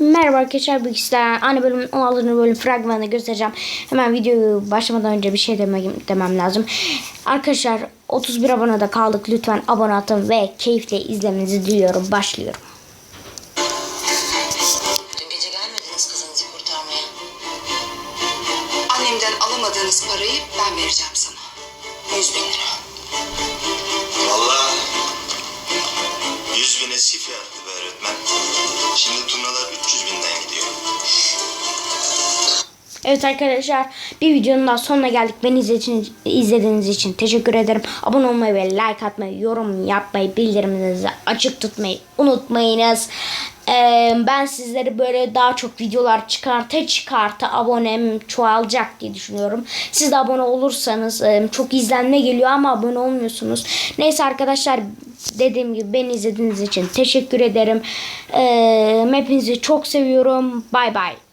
Merhaba arkadaşlar sizlerle aynı bölümün 16. bölüm fragmanını göstereceğim. Hemen videoyu başlamadan önce bir şey demem, demem lazım. Arkadaşlar 31 abonede kaldık. Lütfen abone atın ve keyifle izlemenizi diliyorum. Başlıyorum. Dün gece gelmediniz kızınızı kurtarmaya. Annemden alamadığınız parayı ben vereceğim sana. Yüz bin lira. Valla 100 bin eski fiyattı be öğretmen. Şimdi turnalar Evet arkadaşlar bir videonun daha sonuna geldik. Beni izlediğiniz, için teşekkür ederim. Abone olmayı ve like atmayı, yorum yapmayı, bildirimlerinizi açık tutmayı unutmayınız. Ee, ben sizleri böyle daha çok videolar çıkarta çıkarta abonem çoğalacak diye düşünüyorum. Siz de abone olursanız çok izlenme geliyor ama abone olmuyorsunuz. Neyse arkadaşlar dediğim gibi beni izlediğiniz için teşekkür ederim. Ee, hepinizi çok seviyorum. Bay bay.